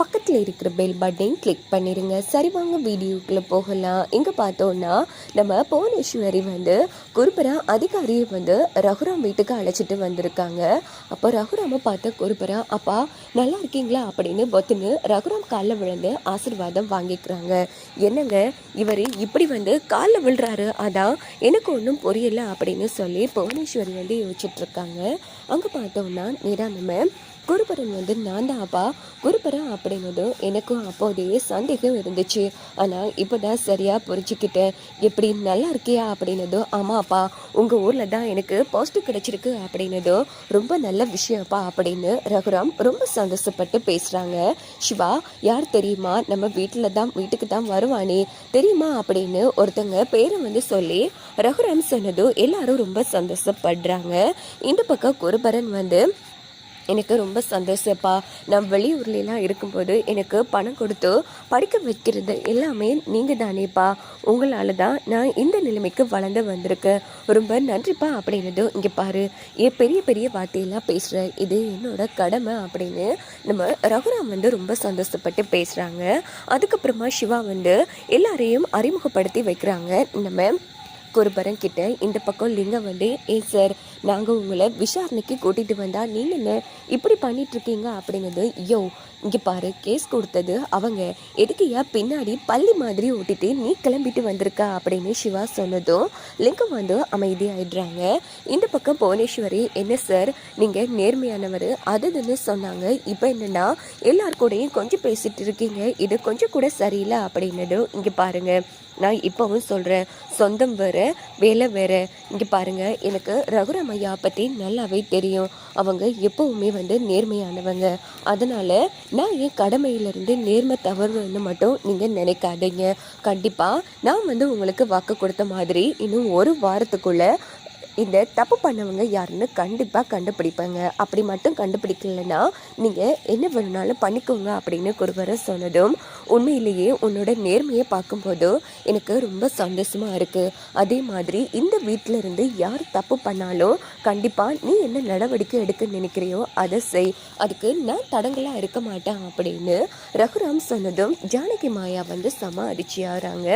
பக்கத்தில் இருக்கிற பெல் பட்டனையும் கிளிக் பண்ணிடுங்க சரி வாங்க வீடியோக்குள்ளே போகலாம். இங்கே பார்த்தோன்னா நம்ம புவனேஸ்வரி வந்து குருபரா அதிகாரியை வந்து ரகுராம் வீட்டுக்கு அழைச்சிட்டு வந்திருக்காங்க. அப்போ ரகுராமை பார்த்த குருபரா அப்பா நல்லா இருக்கீங்களா? அப்படின்னு பொத்துன்னு ரகுராம் காலில் விழுந்து ஆசீர்வாதம் வாங்கிக்கிறாங்க. என்னங்க இவர் இப்படி வந்து காலில் விழுறாரு? அதான் எனக்கு ஒன்றும் புரியலை அப்படின்னு சொல்லி புவனேஸ்வரி வந்து யோசிச்சுட்ருக்காங்க அங்கே பார்த்தோம்னா நேரா குருபரன் வந்து நான் தான் அப்பா. குருபரன் அப்படின்னதும் எனக்கும் அப்போதே சந்தேகம் இருந்துச்சு. ஆனால் இப்போ தான் சரியாக புரிஞ்சுக்கிட்டேன். எப்படி நல்லா இருக்கியா? அப்படின்னதும் ஆமாம் அப்பா. உங்கள் ஊரில் தான் எனக்கு போஸ்ட் கிடைச்சிருக்கு. அப்படின்னதும் ரொம்ப நல்ல விஷயம்ப்பா. அப்படின்னு ரகுராம் ரொம்ப சந்தோஷப்பட்டு பேசுகிறாங்க சிவா யார் தெரியுமா? நம்ம வீட்டில் தான் வீட்டுக்கு தான் வருவானே. தெரியுமா? அப்படின்னு ஒருத்தங்க பேரை வந்து சொல்லி ரகுராம் சொன்னதும் எல்லாரும் ரொம்ப சந்தோஷப்படுறாங்க. இந்த பக்கம் குருபரன் வந்து எனக்கு ரொம்ப சந்தோஷப்பா. நான் வெளியூர்லாம் இருக்கும்போது எனக்கு பணம் கொடுத்து படிக்க வைக்கிறது எல்லாமே நீங்கள் தானேப்பா உங்களால் தான் நான் இந்த நிலைமைக்கு வளர்ந்து வந்திருக்கேன். ரொம்ப நன்றிப்பா அப்படின்னது இங்கே பாரு. ஏன் பெரிய பெரிய வார்த்தையெல்லாம் பேசுகிற இது என்னோட கடமை அப்படின்னு நம்ம ரகுராம் வந்து ரொம்ப சந்தோஷப்பட்டு பேசுகிறாங்க அதுக்கப்புறமா சிவா வந்து எல்லாரையும் அறிமுகப்படுத்தி வைக்கிறாங்க. நம்ம குருபரன் கிட்ட இந்த பக்கம் லிங்கம் வந்து ஏ சார் நாங்கள் உங்களை விசாரணைக்கு கூட்டிகிட்டு வந்தால் நீங்கள் என்ன இப்படி பண்ணிட்டு இருக்கீங்க அப்படின்னது யோ இங்கே பாரு கேஸ் கொடுத்தது அவங்க எதுக்கையா பின்னாடி பள்ளி மாதிரி ஓட்டிட்டு நீ கிளம்பிட்டு வந்திருக்கா? அப்படின்னு சிவா சொன்னதும் லிங்கம் வந்து அமைதியாயிடுறாங்க. இந்த பக்கம் புவனேஸ்வரி என்ன சார் நீங்கள் நேர்மையானவர்? அதுன்னு சொன்னாங்க. இப்போ என்னென்னா எல்லார் கூடயும் கொஞ்சம் பேசிட்டு இருக்கீங்க. இது கொஞ்சம் கூட சரியில்லை. அப்படின்னதும் இங்கே பாருங்கள் நான் இப்போவும் சொல்கிறேன் சொந்தம் வேறு வேலை வேறு. இங்கே பாருங்க எனக்கு ரகுராம் ஐயா பற்றி நல்லாவே தெரியும். அவங்க எப்போவுமே வந்து நேர்மையானவங்க. அதனால் நான் என் கடமையிலேருந்து நேர்மை தவறுன்னு மட்டும் நீங்கள் நினைக்காதீங்க. கண்டிப்பாக நான் வந்து உங்களுக்கு வாக்கு கொடுத்த மாதிரி இன்னும் ஒரு வாரத்துக்குள்ளே இந்த தப்பு பண்ணவங்க யாருன்னு கண்டிப்பாக கண்டுபிடிப்பாங்க. அப்படி மட்டும் கண்டுபிடிக்கலன்னா நீங்கள் என்ன வேணும்னாலும் பண்ணிக்கோங்க அப்படின்னு குருவரை சொன்னதும் உண்மையிலேயே உன்னோட நேர்மையை பார்க்கும்போது எனக்கு ரொம்ப சந்தோஷமாக இருக்குது அதே மாதிரி இந்த வீட்டில் இருந்து யார் தப்பு பண்ணாலும் கண்டிப்பாக நீ என்ன நடவடிக்கை எடுக்க நினைக்கிறியோ அதை செய். அதுக்கு நான் தடங்களாக இருக்க மாட்டேன் அப்படின்னு ரகுராம் சொன்னதும் ஜானகி மாயா வந்து சம அதிர்ச்சியாகிறாங்க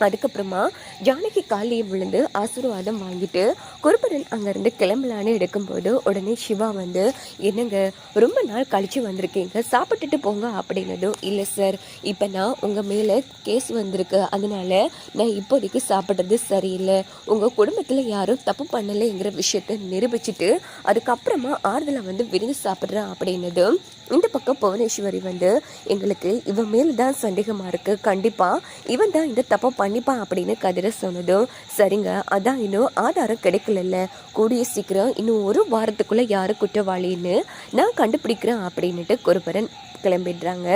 அதுக்கப்புறமா ஜானகி காலியை விழுந்து ஆசீர்வாதம் வாங்கிட்டு குருபரன் அங்கேருந்து கிளம்பலான்னு எடுக்கும்போது உடனே சிவா வந்து என்னங்க ரொம்ப நாள் கழிச்சு வந்திருக்கீங்க சாப்பிட்டுட்டு போங்க அப்படின்னதும் இல்லை சார் இப்போ நான் உங்கள் மேலே கேஸ் வந்திருக்கு அதனால நான் இப்போதைக்கு சாப்பிட்றது சரியில்லை. உங்கள் குடும்பத்தில் யாரும் தப்பு பண்ணலைங்கிற விஷயத்த நிரூபிச்சுட்டு அதுக்கப்புறமா ஆறுதலை வந்து விருந்து சாப்பிட்றேன் அப்படின்னதும் இந்த பக்கம் புவனேஸ்வரி வந்து எங்களுக்கு இவன் மேல் தான் சந்தேகமாக இருக்குது கண்டிப்பாக இவன் தான் இந்த தப்பை பண்ணிப்பான் அப்படின்னு கதிர சொன்னதும் சரிங்க அதான் இன்னும் ஆதாரம் கிடைக்கலல்ல. கூடிய சீக்கிரம் இன்னும் ஒரு வாரத்துக்குள்ளே யார் குற்றவாளின்னு நான் கண்டுபிடிக்கிறேன் அப்படின்னுட்டு குருபரன் கிளம்பிடுறாங்க.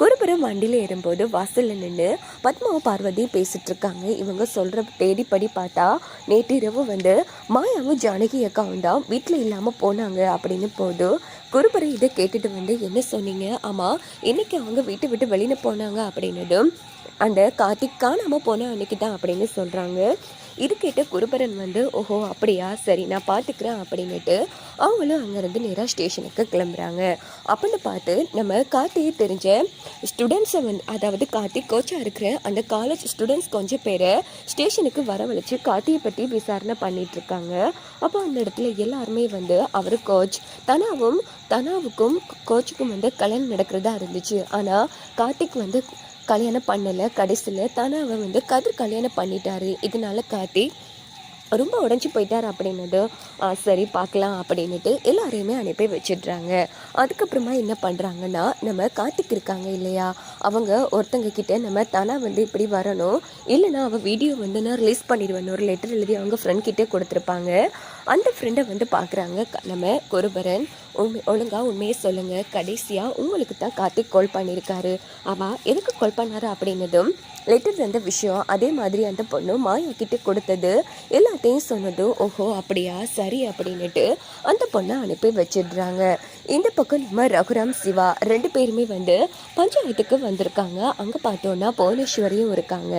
குருபுரம் வண்டியில் ஏறும்போது வாசலில் நின்று பத்மாவும் பார்வதி பேசிட்டு இருக்காங்க இவங்க சொல்கிற தேடிப்படி பார்த்தா நேற்று இரவு வந்து மாயாவும் ஜானகி அக்காவும் தான் வீட்டில் இல்லாமல் போனாங்க அப்படின்னு போதும் குருபுரம் இதை கேட்டுட்டு வந்து என்ன சொன்னீங்க? ஆமாம் இன்னைக்கு அவங்க வீட்டை விட்டு வெளியில் போனாங்க அப்படின்னதும் அந்த கார்த்திக் காணாமல் போன அன்னைக்கு தான் அப்படின்னு சொல்கிறாங்க இது கேட்டு குருபரன் வந்து ஓஹோ அப்படியா? சரி நான் பார்த்துக்கிறேன் அப்படின்னுட்டு அவங்களும் அங்கேருந்து நேராக ஸ்டேஷனுக்கு கிளம்புறாங்க. அப்படின்னு பார்த்து நம்ம கார்த்தியை தெரிஞ்ச ஸ்டூடெண்ட்ஸை வந்து அதாவது கார்த்திக் கோச்சாக இருக்கிற அந்த காலேஜ் ஸ்டூடெண்ட்ஸ் கொஞ்சம் பேரை ஸ்டேஷனுக்கு வரவழைச்சு கார்த்தியை பற்றி விசாரணை பண்ணிட்டு இருக்காங்க அப்போ அந்த இடத்துல எல்லாருமே வந்து அவர் கோச் தனாவும் தனாவுக்கும் கோச்சுக்கும் வந்து கல்யாணம் நடக்கிறதா இருந்துச்சு. ஆனால் கார்த்திக் வந்து கல்யாணம் பண்ணலை கடைசியில் தானே அவன் வந்து கதிர் கல்யாணம் பண்ணிட்டாரு. இதனால கார்த்திக் ரொம்ப உடஞ்சி போயிட்டார் அப்படின்னது சரி பார்க்கலாம் அப்படின்னுட்டு எல்லாரையுமே அனுப்பி வச்சிடுறாங்க. அதுக்கப்புறமா என்ன பண்ணுறாங்கன்னா நம்ம கார்த்திக் இருக்காங்க இல்லையா? அவங்க ஒருத்தங்க கிட்ட நம்ம தானா வந்து இப்படி வரணும். இல்லைனா அவள் வீடியோ வந்து நான் ரிலீஸ் பண்ணிடுவேன் ஒரு லெட்டர் எழுதி அவங்க ஃப்ரெண்ட் கிட்டே கொடுத்துருப்பாங்க. அந்த ஃப்ரெண்டை வந்து பார்க்குறாங்க நம்ம குருபரன் உண்மை ஒழுங்காக உண்மையை சொல்லுங்கள் கடைசியாக உங்களுக்கு தான் கார்த்திக் கால் பண்ணியிருக்காரு அவள் எதுக்கு கால் பண்ணாரு அப்படின்னதும் லெட்டர் வந்த விஷயம் அதே மாதிரி அந்த பொண்ணு மாயா கிட்ட கொடுத்தது எல்லாத்தையும் சொன்னதும் ஓஹோ அப்படியா சரி அப்படின்னுட்டு அந்த பொண்ணை அனுப்பி வச்சிடுறாங்க. இந்த பக்கம் நம்ம ரகுராம் சிவா ரெண்டு பேருமே வந்து பஞ்சாயத்துக்கு வந்திருக்காங்க. அங்கே பார்த்தோன்னா புவனேஸ்வரியும் இருக்காங்க.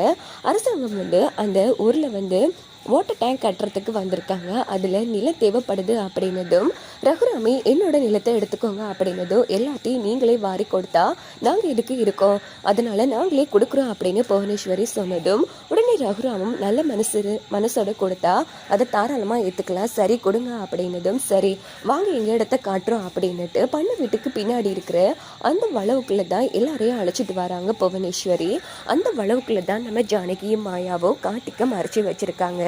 அரசாங்கம் வந்து அந்த ஊரில் வந்து வாட்டர் டேங்க் கட்டுறதுக்கு வந்திருக்காங்க. அதில் நிலம் தேவைப்படுது அப்படின்னதும் ரகுராமி என்னோட நிலத்தை எடுத்துக்கோங்க அப்படின்னதும் எல்லாத்தையும் நீங்களே வாரி கொடுத்தா நாங்கள் இதுக்கு இருக்கோம்? அதனால நாங்களே கொடுக்குறோம் அப்படின்னு புவனேஸ்வரி சொன்னதும் ரகுராமும் நல்ல மனசு மனசோட கொடுத்தா அதை தாராளமாக ஏற்றுக்கலாம் சரி கொடுங்க அப்படின்னதும் சரி. வாங்க எங்கள் இடத்த காட்டுறோம் அப்படின்னுட்டு பண்ண வீட்டுக்கு பின்னாடி இருக்கிற அந்த வளவுக்குள்ள தான் எல்லாரையும் அழைச்சிட்டு வராங்க புவனேஸ்வரி. அந்த வளவுக்குள்ள தான் நம்ம ஜானகியும் மாயாவும் காட்டிக்க மறைச்சி வச்சிருக்காங்க.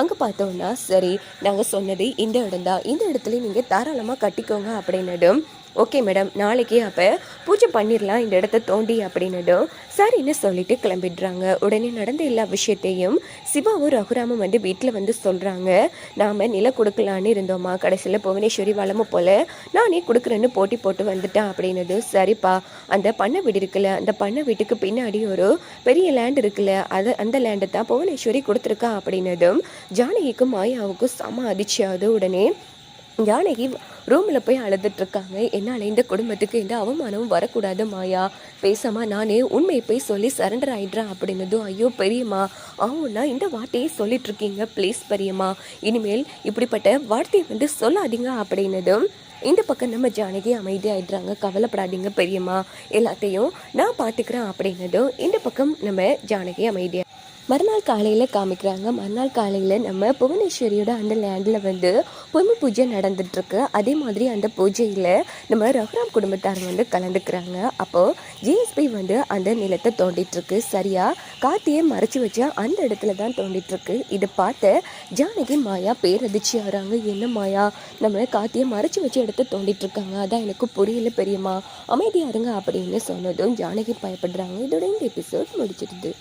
அங்கே பார்த்தோம்னா சரி நாங்கள் சொன்னது இந்த இடம் தான் இந்த இடத்துல நீங்கள் தாராளமாக கட்டிக்கோங்க அப்படின்னதும் ஓகே மேடம் நாளைக்கு அப்போ பூஜை பண்ணிடலாம் இந்த இடத்த தோண்டி அப்படின்னதும் சரின்னு சொல்லிட்டு கிளம்பிடுறாங்க. உடனே நடந்த எல்லா விஷயத்தையும் சிவாவும் ரகுராமும் வந்து வீட்டில் வந்து சொல்கிறாங்க நாம் நிலம் கொடுக்கலான்னு இருந்தோமா? கடைசியில் புவனேஸ்வரி வளமும் போல் நானே கொடுக்குறேன்னு போட்டி போட்டு வந்துட்டேன் அப்படின்னது சரிப்பா அந்த பண்ணை வீடு இருக்குல்ல அந்த பண்ணை வீட்டுக்கு பின்னாடி ஒரு பெரிய லேண்ட் இருக்குல்ல அது அந்த லேண்டை தான் புவனேஸ்வரி கொடுத்துருக்கா அப்படின்னதும் ஜானகிக்கும் மாயாவுக்கும் செம அதிர்ச்சியாவது உடனே ஜானகி ரூமில் போய் அழுதுட்டுருக்காங்க என்னால் இந்த குடும்பத்துக்கு எந்த அவமானமும் வரக்கூடாது மாயா. பேசாமல் நானே உண்மையை போய் சொல்லி சரண்டர் ஆகிடுறேன் அப்படின்னதும் ஐயோ பெரியம்மா. ஆவுன்னா இந்த வார்த்தையை சொல்லிட்டுருக்கீங்க ப்ளீஸ் பெரியம்மா. இனிமேல் இப்படிப்பட்ட வார்த்தையை வந்து சொல்லாதீங்க அப்படின்னதும் இந்த பக்கம் நம்ம ஜானகி அமைதியாயிடுறாங்க. கவலைப்படாதீங்க பெரியம்மா. எல்லாத்தையும் நான் பார்த்துக்கிறேன் அப்படின்னதும் இந்த பக்கம் நம்ம ஜானகி அமைதியாக மறுநாள் காலையில் காமிக்கிறாங்க. மறுநாள் காலையில் நம்ம புவனேஸ்வரியோட அந்த லேண்டில் வந்து பொம்மி பூஜை நடந்துட்டுருக்கு. அதே மாதிரி அந்த பூஜையில் நம்ம ரகுராம் குடும்பத்தார் வந்து கலந்துக்கிறாங்க. அப்போது ஜிஎஸ்பி வந்து அந்த நிலத்தை தோண்டிகிட்ருக்கு சரியாக காத்தியை மறைச்சி வச்சா அந்த இடத்துல தான் தோண்டிகிட்ருக்கு இதை பார்த்து ஜானகி மாயா பேரதிர்ச்சி ஆகிறாங்க. என்ன மாயா? நம்ம காத்தியை மறைச்சி வச்ச இடத்த தோண்டிட்டு இருக்காங்க அதான் எனக்கு புரியல பெரியம்மா. அமைதியா இருங்க அப்படின்னு சொன்னதும் ஜானகி பயப்படுறாங்க. இதோட இந்த எபிசோட் முடிச்சிடுது